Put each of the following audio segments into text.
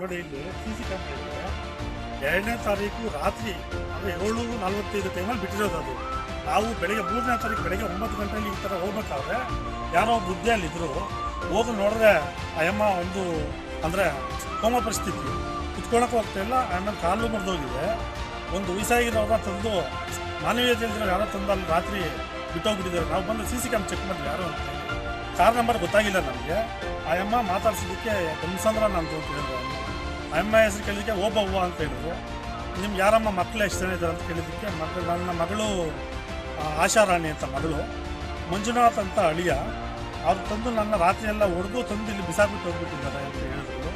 ನೋಡಿ, ಇಲ್ಲಿ C C camera ಇದೆ ಎರಡನೇ ತಾರೀಕು ರಾತ್ರಿ, ಅಂದರೆ ಏಳು ನಲವತ್ತೈದು ಟೈಮಲ್ಲಿ ಬಿಟ್ಟಿರೋದು ಅದು. ನಾವು ಬೆಳಗ್ಗೆ ಮೂರನೇ ತಾರೀಕು ಬೆಳಗ್ಗೆ ಒಂಬತ್ತು ಗಂಟೆಯಲ್ಲಿ ಈ ಥರ ಹೋಗ್ಬೇಕಾದ್ರೆ ಯಾರೋ ಬುದ್ಧಿ ಅಲ್ಲಿದ್ದರು ಹೋಗಿ ನೋಡಿದ್ರೆ ಅಯ್ಯಮ್ಮ ಒಂದು, ಅಂದರೆ ಕೋಮ ಪರಿಸ್ಥಿತಿ. ಕುತ್ಕೊಳಕ್ಕೆ ಹೋಗ್ತಾ ಇಲ್ಲ ಆಮೇಲೆ ಕಾಲು ಹೋಗಿದೆ. ಒಂದು ವಯಸ್ಸಾಗಿರೋರ ತಂದು ಮಾನವೀಯತೆ ಯಾರೋ ತಂದು ಅಲ್ಲಿ ರಾತ್ರಿ ಬಿಟ್ಟೋಗ್ಬಿಟ್ಟಿದ್ದಾರೆ. ನಾವು ಬಂದು ಸಿ ಸಿ ಕ್ಯಾಮ್ ಚೆಕ್ ಮಾಡಿದ್ವಿ, ಯಾರು ಅಂತ. ಕಾರ್ ನಂಬರ್ ಗೊತ್ತಾಗಿಲ್ಲ ನಮಗೆ. ಆ ಅಮ್ಮ ಮಾತಾಡ್ಸಿದ್ದಕ್ಕೆ ಗಮಸಂದ್ರ ನಾನು ಅಂತ ಅಮ್ಮ ಹೆಸರು ಕೇಳಿದ್ದಕ್ಕೆ ಓಬವ್ವ ಅಂತ ಹೇಳಿದ್ರು. ನಿಮ್ಗೆ ಯಾರಮ್ಮ ಮಕ್ಕಳು ಎಷ್ಟು ಜನ ಇದ್ದಾರೆ ಅಂತ ಕೇಳಿದ್ದಕ್ಕೆ ಮಕ್ಕಳು ನನ್ನ ಮಗಳು ಆಶಾರಾಣಿ ಅಂತ ಮಗಳು, ಮಂಜುನಾಥ್ ಅಂತ ಅಳಿಯ. ಅವ್ರು ತಂದು ನನ್ನ ರಾತ್ರಿ ಎಲ್ಲ ಹೊಡೆದು ತಂದು ಇಲ್ಲಿ ಬಿಸಾಕ್ಬಿಟ್ಟು ಹೋಗ್ಬಿಟ್ಟಿದ್ದಾರೆ ಅಂತ ಹೇಳಿದ್ರು.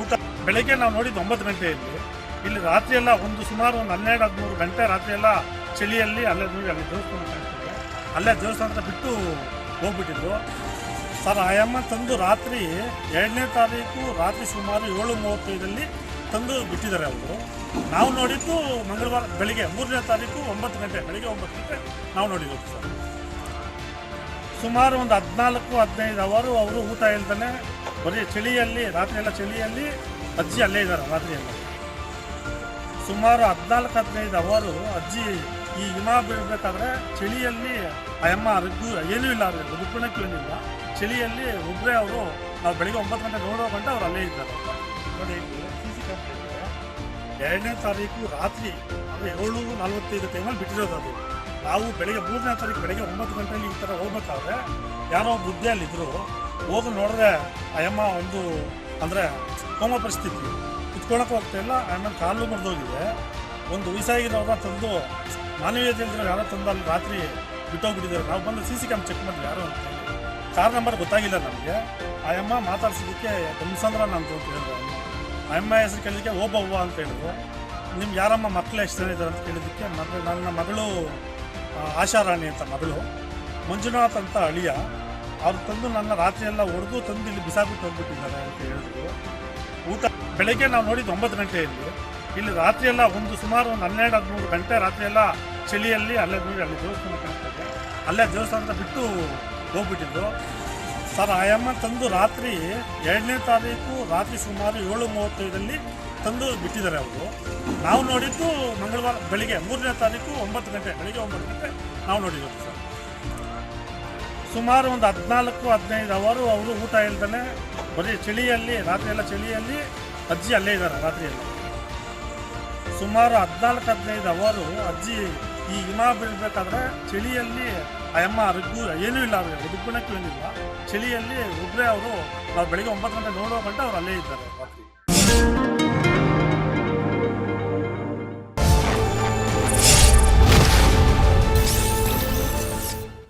ಊಟ, ಬೆಳಗ್ಗೆ ನಾವು ನೋಡಿದ್ದು ಒಂಬತ್ತು ಗಂಟೆಯಲ್ಲಿ. ಇಲ್ಲಿ ರಾತ್ರಿಯೆಲ್ಲ ಒಂದು ಸುಮಾರು ಒಂದು ಹನ್ನೆರಡು, ಹದಿಮೂರು ಗಂಟೆ ರಾತ್ರಿ ಎಲ್ಲ ಚಳಿಯಲ್ಲಿ ಅಲ್ಲೇ ನೋಡಿ ಅಲ್ಲಿ ದೇವಸ್ಥಾನ ಅಲ್ಲೇ ದೇವಸ್ಥಾನ ಬಿಟ್ಟು ಹೋಗ್ಬಿಟ್ಟಿದ್ರು. ಸರ್ ಆಯಮ್ಮ ತಂದು ರಾತ್ರಿ ಎರಡನೇ ತಾರೀಕು ರಾತ್ರಿ ಸುಮಾರು ಏಳು ಮೂವತ್ತೈದಲ್ಲಿ ತಂದು ಬಿಟ್ಟಿದ್ದಾರೆ ಅವರು. ನಾವು ನೋಡಿದ್ದು ಮಂಗಳವಾರ ಬೆಳಿಗ್ಗೆ ಮೂರನೇ ತಾರೀಕು ಒಂಬತ್ತು ಗಂಟೆ, ಬೆಳಿಗ್ಗೆ ಒಂಬತ್ತು ಗಂಟೆ ನಾವು ನೋಡಿರೋದು ಸರ್. ಸುಮಾರು ಒಂದು ಹದಿನಾಲ್ಕು, ಹದಿನೈದು ಅವರು ಅವರು ಊಟ ಇಲ್ದೇ ಬರೀ ಚಳಿಯಲ್ಲಿ ರಾತ್ರಿ ಎಲ್ಲ ಚಳಿಯಲ್ಲಿ ಅಜ್ಜಿ ಅಲ್ಲೇ ಇದ್ದಾರೆ ರಾತ್ರಿ ಎಲ್ಲ ಸುಮಾರು ಹದಿನಾಲ್ಕು, ಹದಿನೈದು ಅವರು ಅಜ್ಜಿ ಈ ಹಿಮ ಬೀಳಬೇಕಾದ್ರೆ ಚಳಿಯಲ್ಲಿ ಅಯ್ಯಮ್ಮ ರಗ್ಗು ಏನೂ ಇಲ್ಲ ಅವ್ರಿಗೆ ರುಬ್ಬಣಕ್ಕೂ ಏನಿಲ್ಲ. ಚಳಿಯಲ್ಲಿ ಒಬ್ಬರೇ ಅವರು ನಾವು ಬೆಳಿಗ್ಗೆ ಒಂಬತ್ತು ಗಂಟೆ ನೋಡೋ ಗಂಟೆ ಅವ್ರು ಅಲ್ಲೇ ಇದ್ದಾರೆ. ನೋಡಿ ಸಿ ಸಿ ಕ್ಯಾಮ್ರಾ ಎರಡನೇ ತಾರೀಕು ರಾತ್ರಿ ಅಂದರೆ ಏಳು ನಲ್ವತ್ತೈದು ಟೈಮಲ್ಲಿ ಬಿಟ್ಟಿರೋದು ಅದು. ನಾವು ಬೆಳಿಗ್ಗೆ ಮೂರನೇ ತಾರೀಕು ಬೆಳಿಗ್ಗೆ ಒಂಬತ್ತು ಗಂಟೆಯಲ್ಲಿ ಈ ಥರ ಹೋಗ್ಬೇಕಾದ್ರೆ ಯಾರೋ ಬುದ್ಧಿ ವೃದ್ಧಿಯಲ್ಲಿದ್ದರು ಹೋಗಿ ನೋಡಿದ್ರೆ ಅಯ್ಯಮ್ಮ ಒಂದು ಅಂದರೆ ಕೋಮ ಪರಿಸ್ಥಿತಿ. ಕುತ್ಕೊಳಕ್ಕೆ ಹೋಗ್ತಾ ಇಲ್ಲ, ಆಮೇಲೆ ಕಾಲು ಮರೆದೋಗಿದೆ. ಒಂದು ವಯಸ್ಸಾಗಿರೋರ ತಂದು ಮಾನವೀಯತೆ ಯಾರೋ ತಂದು ಅಲ್ಲಿ ರಾತ್ರಿ ಬಿಟ್ಟೋಗ್ಬಿಟ್ಟಿದ್ದಾರೆ. ನಾವು ಬಂದು ಸಿ ಸಿ ಕ್ಯಾಮ್ ಚೆಕ್ ಮಾಡಿದ್ವಿ ಯಾರು ಅಂತ. ಕಾರ್ ನಂಬರ್ ಗೊತ್ತಾಗಿಲ್ಲ ನಮಗೆ. ಆ ಅಮ್ಮ ಮಾತಾಡ್ಸಿದ್ದಕ್ಕೆ ಬಂದ್ಸಂದ್ರ ನಾನು ಅಂತ ಹೇಳಿದ್ರು. ಆ ಅಮ್ಮ ಹೆಸರು ಕೇಳಿದ್ದಕ್ಕೆ ಓಬವ್ವ ಅಂತ ಹೇಳಿದ್ರು. ನಿಮ್ಗೆ ಯಾರಮ್ಮ ಮಕ್ಕಳು ಎಷ್ಟು ಜನ ಇದ್ದಾರೆ ಅಂತ ಕೇಳಿದ್ದಕ್ಕೆ ಮಗಳು ನನ್ನ ಮಗಳು ಆಶಾರಾಣಿ ಅಂತ ಮಗಳು. ಮಂಜುನಾಥ್ ಅಂತ ಅಳಿಯ. ಅವ್ರು ತಂದು ನನ್ನ ರಾತ್ರಿ ಎಲ್ಲ ಹೊಡೆದು ತಂದು ಇಲ್ಲಿ ಬಿಸಾಕ್ಬಿಟ್ಟು ಹೋಗ್ಬಿಟ್ಟಿದ್ದಾರೆ ಅಂತ ಹೇಳಿದ್ರು. ಊಟ ಬೆಳಗ್ಗೆ ನಾವು ನೋಡಿದ್ದು ಒಂಬತ್ತು ಗಂಟೆಯಲ್ಲಿ ಇಲ್ಲಿ ರಾತ್ರಿಯೆಲ್ಲ ಒಂದು ಸುಮಾರು ಒಂದು ಹನ್ನೆರಡು, ಹದಿಮೂರು ಗಂಟೆ ರಾತ್ರಿಯೆಲ್ಲ ಚಳಿಯಲ್ಲಿ ಅಲ್ಲೇ ನೋಡಿ ಅಲ್ಲಿ ದೇವಸ್ಥಾನ ಕಾಣಿಸ್ತದೆ ಅಲ್ಲೇ ದೇವಸ್ಥಾನ ಬಿಟ್ಟು ಹೋಗ್ಬಿಟ್ಟಿದ್ದು ಸರ್ ಆಯಮ್ಮ ತಂದು ರಾತ್ರಿ ಎರಡನೇ ತಾರೀಕು ರಾತ್ರಿ ಸುಮಾರು ಏಳು ಮೂವತ್ತೈದಲ್ಲಿ ತಂದು ಬಿಟ್ಟಿದ್ದಾರೆ ಅವರು. ನಾವು ನೋಡಿದ್ದು ಮಂಗಳವಾರ ಬೆಳಿಗ್ಗೆ ಮೂರನೇ ತಾರೀಕು ಒಂಬತ್ತು ಗಂಟೆ, ಬೆಳಿಗ್ಗೆ ಒಂಬತ್ತು ಗಂಟೆ ನಾವು ನೋಡಿರೋದು ಸರ್. ಸುಮಾರು ಒಂದು ಹದಿನಾಲ್ಕು, ಹದಿನೈದು ಅವರು ಅವರು ಊಟ ಇಲ್ದೇ ಬರೀ ಚಳಿಯಲ್ಲಿ, ರಾತ್ರಿ ಎಲ್ಲ ಚಳಿಯಲ್ಲಿ ಅಜ್ಜಿ ಅಲ್ಲೇ ಇದ್ದಾರೆ ರಾತ್ರಿಯಲ್ಲಿ. ಸುಮಾರು ಹದಿನಾಲ್ಕು, ಹದಿನೈದು ಅವರು ಅಜ್ಜಿ ಈ ಹಿಮ ಬೀಳಬೇಕಾದ್ರೆ ಚಳಿಯಲ್ಲಿ ಅಯ್ಯಮ್ಮ ರಗ್ಗು ಏನೂ ಇಲ್ಲ ಅವರಿಗೆ ರುಬ್ಬಣಕ್ಕೂ ಏನಿಲ್ಲ ಚಳಿಯಲ್ಲಿ ಒಬ್ಬರೇ ಅವರು, ನಾವು ಬೆಳಿಗ್ಗೆ ಒಂಬತ್ತು ಗಂಟೆ ನೋಡುವ ಗಂಟೆ ಅವ್ರು ಅಲ್ಲೇ ಇದ್ದಾರೆ ರಾತ್ರಿ.